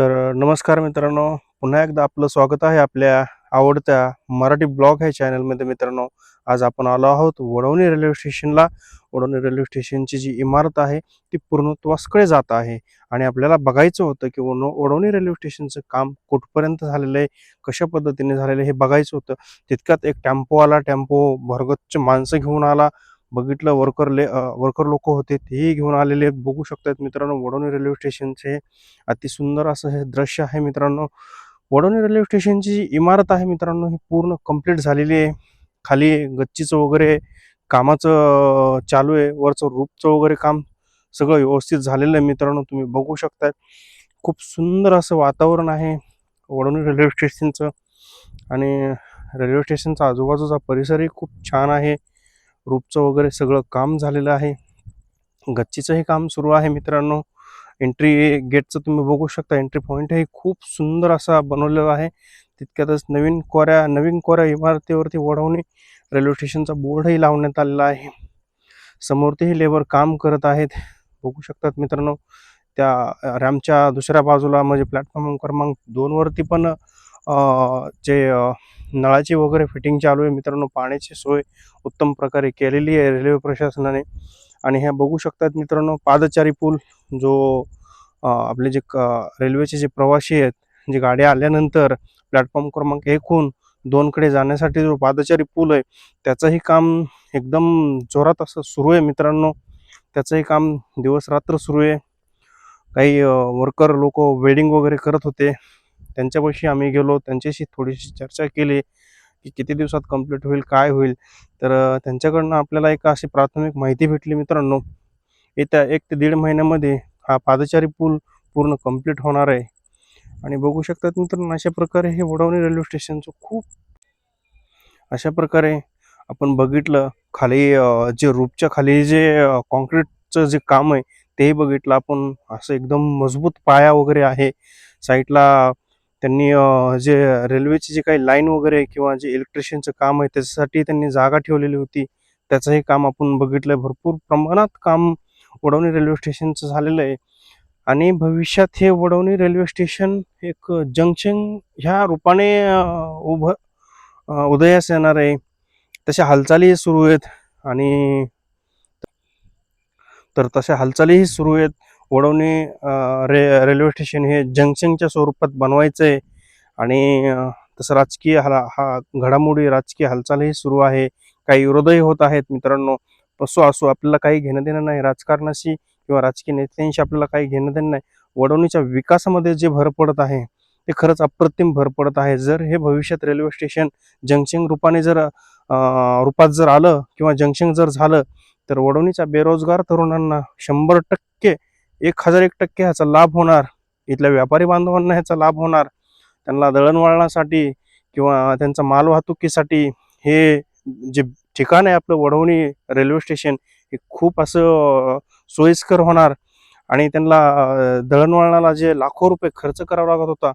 तर नमस्कार मित्रांनो. पुन्हा एकदा आपलं स्वागत आहे आपल्या आवडत्या मराठी ब्लॉग ह्या चॅनलमध्ये मित्रांनो. आज आपण आलो आहोत वडवणी रेल्वे स्टेशनला. वडवणी रेल्वे स्टेशनची जी इमारत आहे ती पूर्णत्वासकडे जात आहे. आणि आपल्याला बघायचं होतं की वडवणी रेल्वे स्टेशनचं काम कुठपर्यंत झालेलं आहे कशा पद्धतीने झालेलं आहे हे बघायचं होतं. तितक्यात एक टेम्पो आला टेम्पो भरगच्च माणसं घेऊन आला. बघितलं वर्कर ले वर्कर लोक होते तेही घेऊन आलेले आहेत. बघू शकतात मित्रांनो वडवणी रेल्वे स्टेशनचे अतिसुंदर असं हे दृश्य आहे मित्रांनो. वडवणी रेल्वे स्टेशनची जी इमारत आहे मित्रांनो ही पूर्ण कंप्लीट झालेली आहे. खाली गच्चीचं वगैरे कामाचं चालू आहे. वरचं रूपचं वगैरे काम सगळं व्यवस्थित झालेलं आहे मित्रांनो. तुम्ही बघू शकतात खूप सुंदर असं वातावरण आहे वडवणी रेल्वे स्टेशनचं आणि रेल्वे स्टेशनचा आजूबाजूचा परिसरही खूप छान आहे. रूपचं वगैरे सगळं काम झालेलं आहे. गच्चीचंही काम सुरू आहे मित्रांनो. एंट्री गेटचं तुम्ही बघू शकता. एंट्री पॉईंट हे खूप सुंदर असा बनवलेला आहे. तितक्यातच नवीन कोऱ्या नवीन कोऱ्या इमारतीवरती वडवणी रेल्वे स्टेशनचा बोर्डही लावण्यात आलेला आहे. समोरतीही लेबर काम करत आहेत. बघू शकतात मित्रांनो. त्या रॅमच्या दुसऱ्या बाजूला म्हणजे प्लॅटफॉर्म क्रमांक दोनवरती पण जे नळाची वगैरे फिटिंग चालू आहे. मित्रांनो पाण्याची सोय उत्तम प्रकारे केलेली आहे रेल्वे प्रशासनाने. आणि ह्या बघू शकतात मित्रांनो पादचारी पूल जो आपले जे क- रेल्वेचे जे प्रवासी आहेत जे गाड्या आल्यानंतर प्लॅटफॉर्म क्रमांक एकहून दोनकडे जाण्यासाठी जो पादचारी पूल आहे त्याचंही काम एकदम जोरात असं सुरू आहे मित्रांनो. त्याचंही काम दिवस रात्र सुरू आहे. काही वर्कर लोक वेल्डिंग वगैरे करत होते. त्यांच्यापाशी आम्ही गेलो त्यांच्याशी थोडीशी चर्चा केली की किती दिवसात कंप्लीट होईल काय होईल. तर त्यांच्याकडनं आपल्याला एक अशी प्राथमिक माहिती भेटली मित्रांनो. येत्या एक ते दीड महिन्यामध्ये हा पादचारी पूल पूर्ण कंप्लीट होणार आहे. आणि बघू शकतात मित्रांनो अशा प्रकारे हे वडवणी रेल्वे स्टेशनचं खूप अशा प्रकारे आपण बघितलं. खाली जे रूपच्या खाली जे कॉन्क्रीटचं जे काम आहे तेही बघितलं. आपण असं एकदम मजबूत पाया वगैरे आहे. साईडला त्यांनी जे रेल्वेची जे काही लाईन वगैरे किंवा जे इलेक्ट्रिशियनचं काम आहे त्याच्यासाठी त्यांनी जागा ठेवलेली होती. त्याचंही काम आपण बघितलंय. भरपूर प्रमाणात काम वडवणी रेल्वे स्टेशनचं झालेलं आहे. आणि भविष्यात हे वडवणी रेल्वे स्टेशन एक जंक्शन ह्या रूपाने उभं उदयास येणार आहे. तशा हालचाली सुरू आहेत. आणि तर तशा हालचालीही सुरू आहेत. वडवणी रे रेल्वे स्टेशन हे जंक्शनच्या स्वरूपात बनवायचं आहे आणि तसं राजकीय हला हा घडामोडी राजकीय हालचालही सुरू आहे. काही विरोधही होत आहेत मित्रांनो. असो असो आपल्याला काही घेणं देणं नाही. राजकारणाशी किंवा राजकीय नेत्यांशी आपल्याला काही घेणं देणं नाही. वडवणीच्या विकासामध्ये जे भर पडत आहे ते खरंच अप्रतिम भर पडत आहे. जर हे भविष्यात रेल्वे स्टेशन जंक्शन रूपाने जर रूपात जर आलं किंवा जंक्शन जर झालं तर वडवणीच्या बेरोजगार तरुणांना शंभर टक्के एक हजार एक टक्के ह्याचा लाभ होणार. इथल्या व्यापारी बांधवांना ह्याचा लाभ होणार. त्यांना दळणवळणासाठी किंवा त्यांचा माल वाहतुकीसाठी हे जे ठिकाण आहे आपलं वडवणी रेल्वे स्टेशन हे खूप असं सोयीस्कर होणार. आणि त्यांना दळणवळणाला जे लाखो रुपये खर्च करावा लागत होता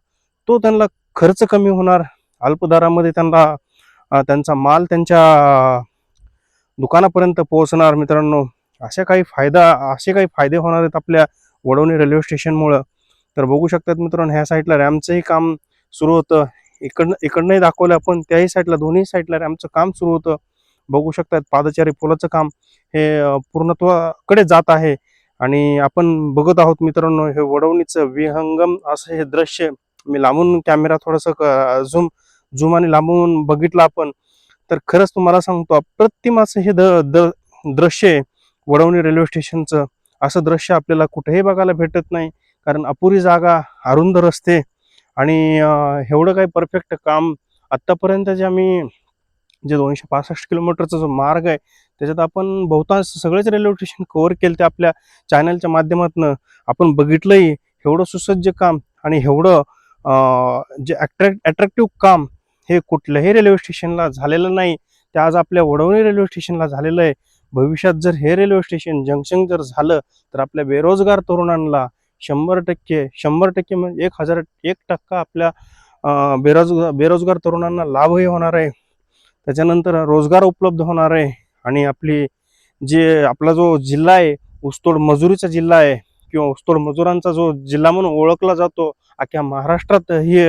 तो त्यांना खर्च कमी होणार. अल्पदरामध्ये त्यांना त्यांचा माल त्यांच्या दुकानापर्यंत पोहोचणार मित्रांनो. अशा काही फायदा असे काही फायदे होणार आहेत आपल्या वडवणी रेल्वे स्टेशनमुळं तर बघू शकतात मित्रांनो ह्या साईडला रॅमचंही काम सुरू होतं. इकडनं इकडनंही दाखवलं आपण त्याही साईडला दोन्ही साईडला रॅमचं काम सुरू होतं. बघू शकतात पादचारी पुलाचं काम हे पूर्णत्वाकडे जात आहे. आणि आपण बघत आहोत मित्रांनो हे वडवणीचं विहंगम असं हे दृश्य मी लांबून कॅमेरा थोडंसं झूम झूम आणि लांबून बघितलं आपण. तर खरंच तुम्हाला सांगतो अप्रतिम असं हे द द दृश्य आहे. वडवणी रेल्वे स्टेशनचं असं दृश्य आपल्याला कुठेही बघायला भेटत नाही. कारण अपुरी जागा अरुंद रस्ते आणि एवढं काही परफेक्ट काम आत्तापर्यंत जे आम्ही जे दोनशे पासष्ट किलोमीटरचा जो मार्ग आहे त्याच्यात आपण बहुतांश सगळेच रेल्वे स्टेशन कव्हर केले ते आपल्या चॅनलच्या माध्यमातून. आपण बघितलंही एवढं सुसज्ज काम आणि एवढं जे अट्रॅक्ट अट्रॅक्टिव्ह काम हे कुठल्याही रेल्वे स्टेशनला झालेलं नाही. ते आज आपल्या वडवणी रेल्वे स्टेशनला झालेलं आहे. भविष्यात जर हे रेल्वे स्टेशन जंक्शन जर झालं तर आपल्या बेरोजगार तरुणांना शंभर टक्के शंभर टक्के म्हणजे एक हजार एक टक्का आपल्या बेरोजगार बेरोजगार तरुणांना लाभही होणार आहे. त्याच्यानंतर रोजगार उपलब्ध होणार आहे. आणि आपली जे आपला जो जिल्हा आहे ऊसतोड मजुरीचा जिल्हा आहे किंवा ऊसतोड मजुरांचा जो जिल्हा म्हणून ओळखला जातो अख्ख्या महाराष्ट्रात ही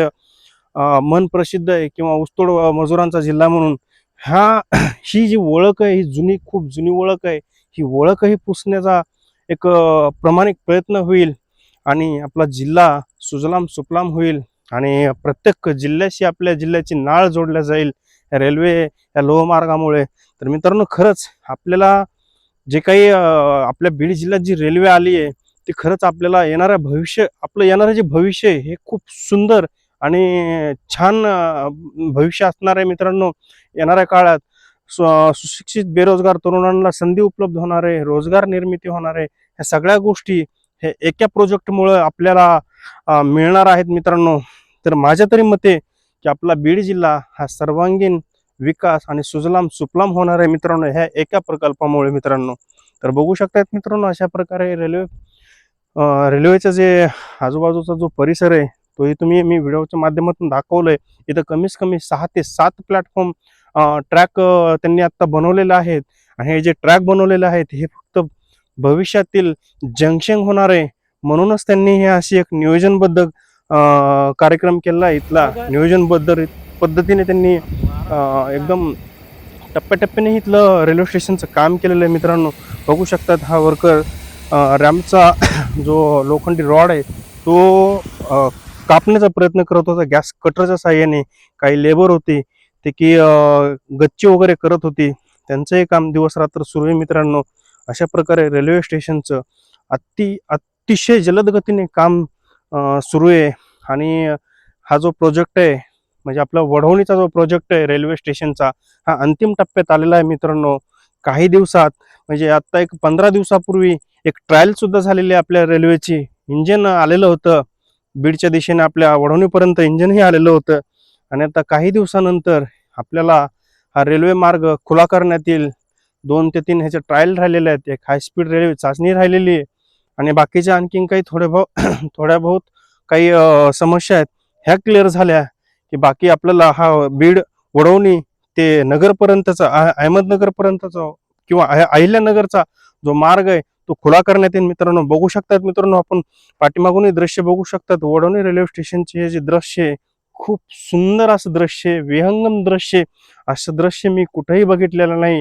मन प्रसिद्ध आहे किंवा ऊसतोड मजुरांचा जिल्हा म्हणून ह्या ही जी ओळख आहे ही जुनी खूप जुनी ओळख आहे ही ओळखही पुसण्याचा एक प्रमाणिक प्रामाणिक प्रयत्न होईल आणि आपला जिल्हा सुजलाम सुफलाम होईल आणि प्रत्येक जिल्ह्याशी आपल्या जिल्ह्याची नाळ जोडल्या जाईल या रेल्वे या लोहमार्गामुळे. तर मित्रांनो खरंच आपल्याला जे काही आपल्या बीड जिल्ह्यात जी रेल्वे आली आहे ती खरंच आपल्याला येणाऱ्या भविष्य आपलं येणारं जे भविष्य आहे हे खूप सुंदर आणि छान भविष्य असणार आहे मित्रांनो येणाऱ्या काळात सु- सुशिक्षित बेरोजगार तरुणांना संधी उपलब्ध होणार आहे रोजगार निर्मिती होणार आहे ह्या सगळ्या गोष्टी हे एका प्रोजेक्टमुळं आपल्याला मिळणार आहेत मित्रांनो. तर माझ्या तरी मते की आपला बीड जिल्हा हा सर्वांगीण विकास आणि सुजलाम सुफलाम होणार आहे मित्रांनो ह्या एका प्रकल्पामुळे मित्रांनो. तर बघू शकतात मित्रांनो अशा प्रकारे रेल्वे रेल्वेचं जे आजूबाजूचा जो परिसर आहे तोही तुम्ही मी व्हिडिओच्या माध्यमातून दाखवलंय. इथं कमीत कमी सहा ते सात प्लॅटफॉर्म ट्रॅक त्यांनी आत्ता बनवलेले आहेत. आणि हे जे ट्रॅक बनवलेले आहेत हे फक्त भविष्यातील जंक्शन होणार आहे. म्हणूनच त्यांनी हे अशी एक नियोजनबद्ध कार्यक्रम केला आहे इथला. नियोजनबद्ध पद्धतीने त्यांनी एकदम टप्प्याटप्प्याने इथलं रेल्वे स्टेशनचं काम केलेलं आहे मित्रांनो. बघू शकतात हा वर्कर रॅमचा जो लोखंडी रॉड आहे तो कापण्याचा प्रयत्न करत होता. गॅस कटरच्या साह्याने काही लेबर होते ते की गच्ची वगैरे करत होती. त्यांचंही काम दिवस रात्र सुरू आहे मित्रांनो. अशा प्रकारे रेल्वे स्टेशनचं अति अतिशय जलद गतीने काम सुरू आहे. आणि हा जो प्रोजेक्ट आहे म्हणजे आपला वढवणीचा जो प्रोजेक्ट आहे रेल्वे स्टेशनचा हा अंतिम टप्प्यात आलेला आहे मित्रांनो. काही दिवसात म्हणजे आत्ता एक पंधरा दिवसापूर्वी एक ट्रायल सुद्धा झालेली आहे आपल्या रेल्वेची. इंजिन आलेलं होतं. बीडच्या दिशेने आपल्या वढवणीपर्यंत इंजिनही आलेलं होतं. आणि आता काही दिवसानंतर आपल्याला हा रेल्वे मार्ग खुला करण्यात येईल. दोन ते तीन ह्याचे ट्रायल राहिलेले आहेत. एक हाय स्पीड रेल्वे चाचणी राहिलेली आहे. आणि बाकीच्या आणखीन काही थोडे भाऊ थोड्या बहुत काही समस्या आहेत. ह्या क्लिअर झाल्या की बाकी आपल्याला हा बीड वडवणी ते नगरपर्यंतचा अहमदनगरपर्यंतचा किंवा अहिल्यानगरचा जो मार्ग आहे तो खुला करण्यात येईल मित्रांनो. बघू शकतात मित्रांनो आपण पाठीमागूनही दृश्य बघू शकतात. वडवणी रेल्वे स्टेशनचे हे जे दृश्य आहे खूप सुंदर असं दृश्य विहंगम दृश्य असं दृश्य मी कुठेही बघितलेलं नाही.